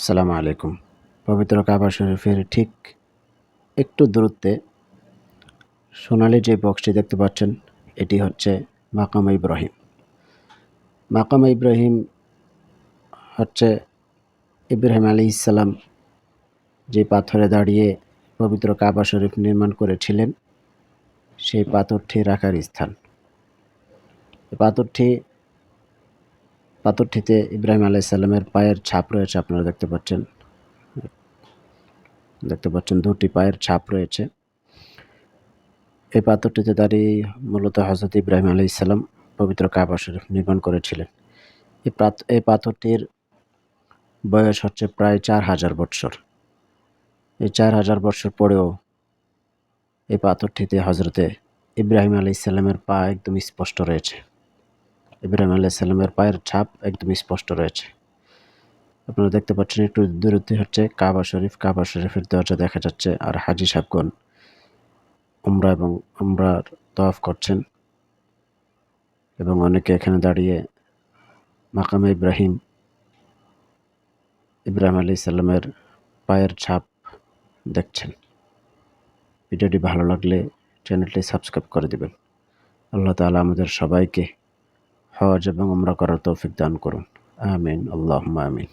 আসসালামু আলাইকুম। পবিত্র কাবা শরীফের ঠিক একটু দূরত্বে সোনালি যে বক্সটি দেখতে পাচ্ছেন, এটি হচ্ছে মাকাম ইব্রাহিম। মাকাম ইব্রাহিম হচ্ছে ইব্রাহিম আলী ইসালাম যে পাথরে দাঁড়িয়ে পবিত্র কাবা শরীফ নির্মাণ করেছিলেন, সেই পাথরটি রাখার স্থান। পাথরটি পাথরটিতে ইব্রাহিম আলাইসাল্লামের পায়ের ছাপ রয়েছে, আপনারা দেখতে পাচ্ছেন। দেখতে পাচ্ছেন দুটি পায়ের ছাপ রয়েছে। এই পাথরটিতে দাঁড়িয়ে মূলত হজরত ইব্রাহিম আলী ইসলাম পবিত্র কাবা শরীফ নির্মাণ করেছিলেন। এই এই পাথরটির বয়স হচ্ছে প্রায় চার হাজার বৎসর। এই চার হাজার বৎসর পরেও এই পাথরটিতে হজরতে ইব্রাহিম আলী ইসলামের পা একদম স্পষ্ট রয়েছে। ইব্রাহিম আল্লাহ সাল্লামের পায়ের ছাপ একদম স্পষ্ট রয়েছে। আপনারা দেখতে পাচ্ছেন একটু দূরত্বে হচ্ছে কাবা শরীফ। কাবা শরীফের দরজা দেখা যাচ্ছে আর হাজি সাহেবগণ উমরা এবং উমরার তফ করছেন এবং অনেকে এখানে দাঁড়িয়ে মাকামে ইব্রাহিম ইব্রাহিম আলী সাল্লামের পায়ের ছাপ দেখছেন। ভিডিওটি ভালো লাগলে চ্যানেলটি সাবস্ক্রাইব করে দেবেন। আল্লাহ তালা আমাদের সবাইকে হজ এবং উমরা করার তৌফিক দান করুন। আমিন আল্লাহ আমিন।